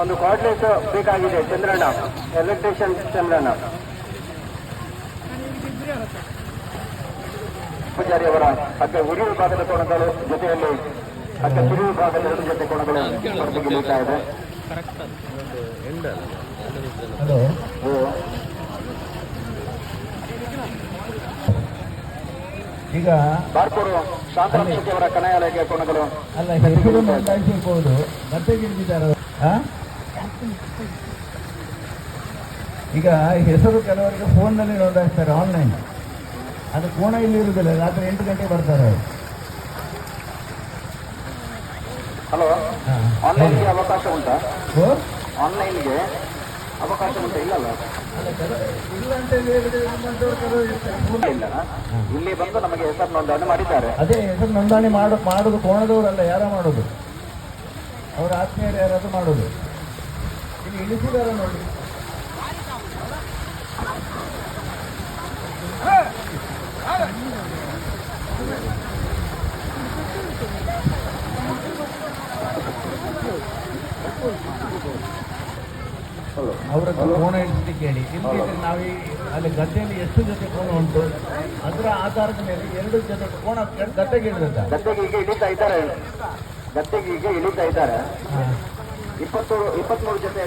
ಒಂದು ಕಾರ್ಡ್ಲೆಸ್ ಬೇಕಾಗಿದೆ ಚಂದ್ರಣ್ಣ. ಎಲೆಕ್ಟ್ರಿಷಿಯನ್ ಚಂದ್ರಣ್ಣ. ಪೂಜಾರಿ ಅವರ ಅಕ್ಕ ಉಡಿ ವಿಭಾಗದ ಕೋಣಗಳು ಜೊತೆಯಲ್ಲಿ ಅಕ್ಕ ಕಿರು ವಿಭಾಗದ ಎರಡು ಜೊತೆ ಕೋಣಗಳು ಹೊರಟಿಗೆ ನಿಲ್ತಾ ಇದೆ. ಈಗ ಬಾರ್ಕೂರು ಶಾಂತರಾಮ್ ಅವರ ಕನಯಾಲಯಕ್ಕೆ ಕೋಣಗಳು ಅಲ್ಲ ಹೆಸರು ಮತ್ತೆ ಗಿಳಿದಿದ್ದಾರೆ ಈಗ ಹೆಸರು ಕೆಲವರಿಗೆ ಫೋನ್ನಲ್ಲಿ ನೋಂದಾಯಿಸ್ತಾರೆ ಆನ್ಲೈನ್ ಅದು ಕೋಣ ಇಲ್ಲಿ ಇರುವುದಿಲ್ಲ ರಾತ್ರಿ ಎಂಟು ಗಂಟೆಗೆ ಬರ್ತಾರೆ ಅವರು. ಹಲೋ. ಆನ್ಲೈನ್ಗೆ ಅವಕಾಶ ಉಂಟಾ? ಆನ್ಲೈನ್ ಆನ್ಲೈನ್ಗೆ ಅವಕಾಶ ಉಂಟಾ? ಇಲ್ಲಲ್ಲ? ಇಲ್ಲ. ಇಲ್ಲ ಬಂದು ನಮಗೆ ಹೆಸರು ನೋಂದಣಿ ಮಾಡಿದ್ದಾರೆ. ಅದೇ ಹೆಸರು ನೋಂದಣಿ ಮಾಡು ಮಾಡೋದು ಕೋಣದವರಲ್ಲ ಯಾರ ಮಾಡೋದು? ಅವರ ಆತ್ಮೀಯರು ಯಾರಾದ್ರೂ ಮಾಡೋದು? ಇಲ್ಲಿ ಇಳಿಸಿದಾರ ನೋಡಿ. ಅವರ ಕೋಣ ಇಳಿಸಿ ಕೇಳಿ. ಇಲ್ಲಿ ನಾವು ಅಲ್ಲಿ ಗದ್ದೆಯಲ್ಲಿ ಎಷ್ಟು ಜೊತೆ ಕೋಣ ಉಂಟು? ಅದರ ಆಧಾರದ ಮೇಲೆ ಎರಡು ಜೊತೆ ಕೋಣ ಗದ್ದೆಗೆ ಇಳಿದ ಗದ್ದೆಗೆ ಈಗ ಇಳಿತಾ ಇದ್ದಾರೆ. ಗದ್ದೆಗೆ ಈಗ ಇಳಿತಾ ಇದ್ದಾರೆ. ಇಪ್ಪತ್ತು ಇಪ್ಪತ್ಮೂರು ಜೊತೆ